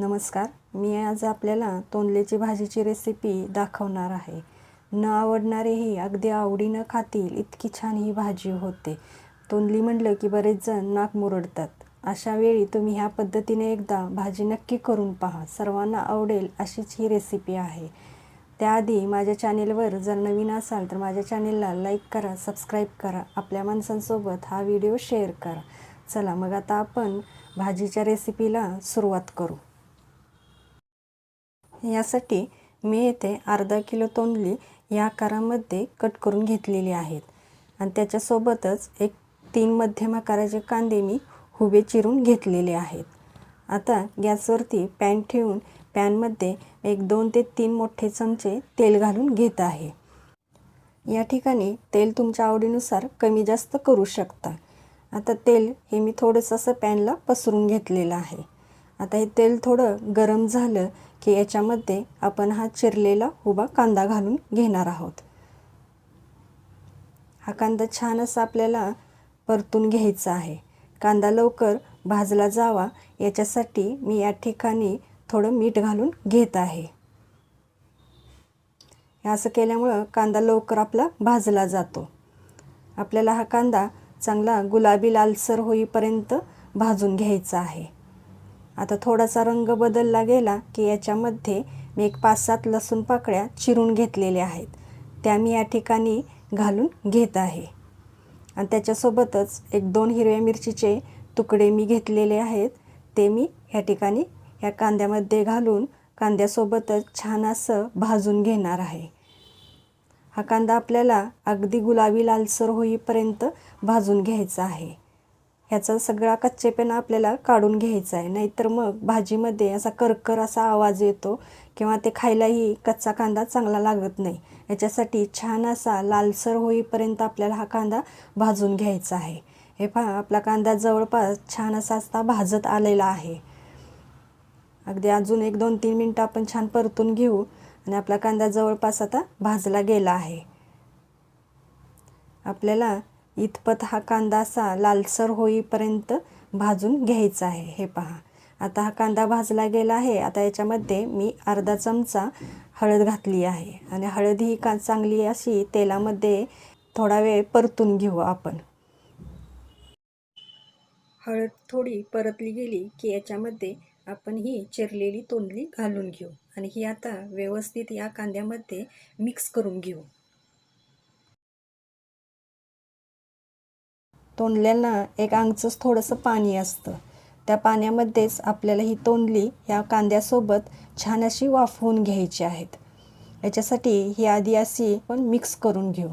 नमस्कार. मी आज आपल्याला तोंडल्याची भाजीची रेसिपी दाखवणार आहे. न आवडणारेही अगदी आवडीनं खातील इतकी छान ही भाजी होते. तोंडली म्हटलं की बरेच जण नाक मुरडतात. अशा वेळी तुम्ही ह्या पद्धतीने एकदा भाजी नक्की करून पहा. सर्वांना आवडेल अशीच ही रेसिपी आहे. त्याआधी माझ्या चॅनेलवर जर नवीन असाल तर माझ्या चॅनेलला लाईक करा सबस्क्राईब करा. आपल्या माणसांसोबत हा व्हिडिओ शेअर करा. चला मग आता आपण भाजीच्या रेसिपीला सुरुवात करू. यासाठी मी येथे अर्धा किलो तोंडली या आकारामध्ये कट करून घेतलेली आहेत. आणि त्याच्यासोबतच एक तीन मध्यम आकाराचे कांदे मी हुबे चिरून घेतलेले आहेत. आता गॅसवरती पॅन ठेवून पॅनमध्ये एक दोन ते तीन मोठे चमचे तेल घालून घेत आहे. या ठिकाणी तेल तुमच्या आवडीनुसार कमी जास्त करू शकता. आता तेल हे मी थोडंसं असं पॅनला पसरून घेतलेलं आहे. आता हे तेल थोडं गरम झालं की याच्यामध्ये आपण हा चिरलेला उभा कांदा घालून घेणार आहोत. हा कांदा छान असा आपल्याला परतून घ्यायचा आहे. कांदा लवकर भाजला जावा याच्यासाठी मी या ठिकाणी थोडं मीठ घालून घेत आहे. असं केल्यामुळं कांदा लवकर आपला भाजला जातो. आपल्याला हा कांदा चांगला गुलाबी लालसर होईपर्यंत भाजून घ्यायचा आहे. आता थोडासा रंग बदलला गेला की याच्यामध्ये मी एक पाच सात लसूण पाकळ्या चिरून घेतलेल्या आहेत. त्या मी या ठिकाणी घालून घेत आहे. आणि त्याच्यासोबतच एक दोन हिरव्या मिरचीचे तुकडे मी घेतलेले आहेत. ते मी या ठिकाणी या कांद्यामध्ये घालून कांद्यासोबतच छान असं भाजून घेणार आहे. हा कांदा आपल्याला अगदी गुलाबी लालसर होईपर्यंत भाजून घ्यायचा आहे. ह्याचा सगळा कच्चेपणा आपल्याला काढून घ्यायचा आहे. नाहीतर मग भाजीमध्ये असा करकर असा आवाज येतो किंवा ते खायलाही कच्चा कांदा चांगला लागत नाही. याच्यासाठी छान असा लालसर होईपर्यंत आपल्याला हा कांदा भाजून घ्यायचा आहे. हे पहा आपला कांदा जवळपास छान असा असता भाजत आलेला आहे. अगदी अजून एक दोन तीन मिनटं आपण छान परतून घेऊ आणि आपला कांदा जवळपास आता भाजला गेला आहे. आपल्याला इतपत हा कांदा असा लालसर होईपर्यंत भाजून घ्यायचा आहे. हे पहा. आता हा कांदा भाजला गेला आहे. आता याच्यामध्ये मी अर्धा चमचा हळद घातली आहे. आणि हळद ही का चांगली अशी तेलामध्ये थोडा वेळ परतून घेऊ आपण. हळद थोडी परतली गेली की याच्यामध्ये आपण ही चिरलेली तोंडली घालून घेऊ. आणि ही आता व्यवस्थित या कांद्यामध्ये मिक्स करून घेऊ. तोंडल्यांना एक अंगचंच थोडंसं पाणी असतं. त्या पाण्यामध्येच आपल्याला ही तोंडली या कांद्यासोबत छान अशी वाफवून घ्यायची आहेत. याच्यासाठी ही आधी अशी पण मिक्स करून घेऊ.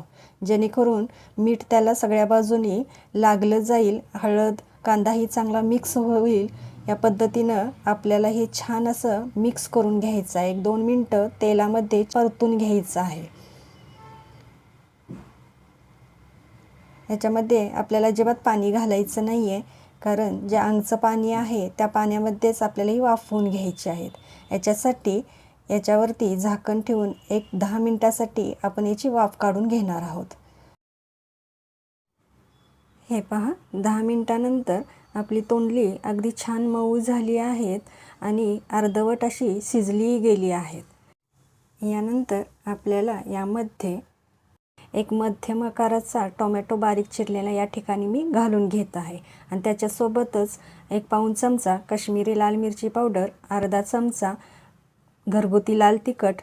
जेणेकरून मीठ त्याला सगळ्या बाजूनी लागलं जाईल हळद कांदाही चांगला मिक्स होईल. या पद्धतीनं आपल्याला हे छान असं मिक्स करून घ्यायचं आहे. एक दोन मिनटं तेलामध्ये परतून घ्यायचं आहे. ह्याच्यामध्ये आपल्याला अजिबात पाणी घालायचं नाही आहे कारण जे अंगचं पाणी आहे त्या पाण्यामध्येच आपल्याला ही वाफवून घ्यायची आहेत. याच्यासाठी याच्यावरती झाकण ठेवून एक दहा मिनटासाठी आपण याची वाफ काढून घेणार आहोत. हे पहा दहा मिनटानंतर आपली तोंडली अगदी छान मऊ झाली आहेत आणि अर्धवट अशी शिजली गेली आहेत. यानंतर आपल्याला यामध्ये एक मध्यम आकाराचा टोमॅटो बारीक चिरलेला या ठिकाणी मी घालून घेत आहे. आणि त्याच्यासोबतच एक पाऊण चमचा कश्मीरी लाल मिरची पावडर अर्धा चमचा घरगुती लाल तिखट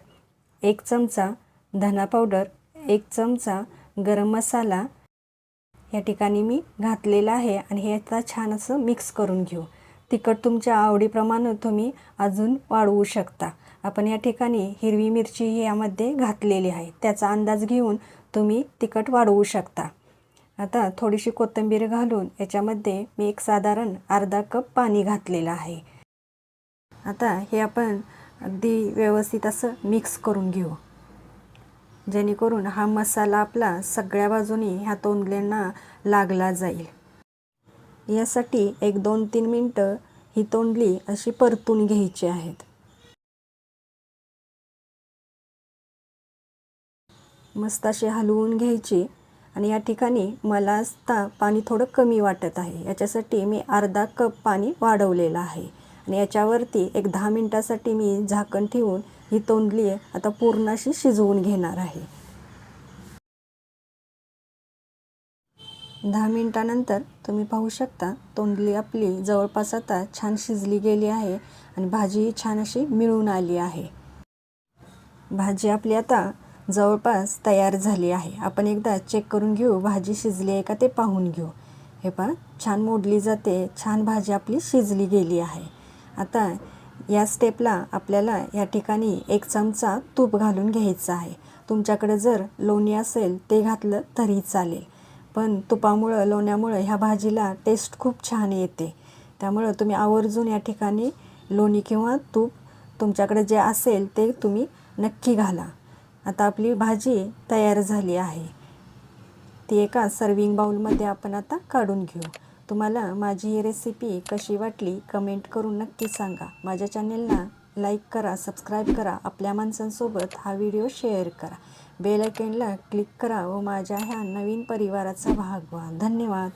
एक चमचा धना पावडर एक चमचा गरम मसाला या ठिकाणी मी घातलेला आहे आणि हे आता छान असं मिक्स करून घेऊ. तिखट तुमच्या आवडीप्रमाणे तुम्ही अजून वाढवू शकता. आपण या ठिकाणी हिरवी मिरची ही यामध्ये घातलेली आहे. त्याचा अंदाज घेऊन तुम्ही तिखट वाढवू शकता. आता थोडीशी कोथिंबीर घालून याच्यामध्ये मी एक साधारण अर्धा कप पाणी घातलेलं आहे. आता हे आपण अगदी व्यवस्थित असं मिक्स करून घेऊ. जेणेकरून हा मसाला आपला सगळ्या बाजूनी ह्या तोंडल्यांना लागला जाईल. यासाठी एक दोन तीन मिनटं ही तोंडली अशी परतून घ्यायची आहेत. मस्त अशी हलवून घ्यायची आणि या ठिकाणी मला आता पाणी थोडं कमी वाटत आहे. याच्यासाठी मी अर्धा कप पाणी वाढवलेलं आहे. आणि याच्यावरती एक दहा मिनटासाठी मी झाकण ठेवून ही तोंडली आता पूर्ण अशी शिजवून घेणार आहे. दहा मिनटानंतर तुम्ही पाहू शकता तोंडली आपली जवळपास आता छान शिजली गेली आहे आणि भाजी छान अशी मिळून आली आहे. भाजी आपली आता जवळपास तयार झाली आहे. आपण एकदा चेक करून घेऊ भाजी शिजली आहे का ते पाहून घेऊ. हे पहा छान मोडली जाते छान भाजी आपली शिजली गेली आहे. आता या स्टेपला आपल्याला या ठिकाणी एक चमचा तूप घालून घ्यायचं आहे. तुमच्याकडे जर लोणी असेल ते घातलं तरी चालेल. पण तुपामुळं लोण्यामुळं ह्या भाजीला टेस्ट खूप छान येते. त्यामुळं तुम्ही आवर्जून या ठिकाणी लोणी किंवा तूप तुमच्याकडे जे असेल ते तुम्ही नक्की घाला. आता आपली भाजी तयार झाली आहे. ती एका सर्विंग बाउलमध्ये आपण आता काढून घेऊ. तुम्हाला माझी ही रेसिपी कशी वाटली कमेंट करून नक्की सांगा. माझ्या चॅनेलला लाईक करा सबस्क्राईब करा. आपल्या माणसांसोबत हा व्हिडिओ शेअर करा. बेल आयकनला क्लिक करा व माझ्या ह्या नवीन परिवाराचा भाग व्हा. धन्यवाद.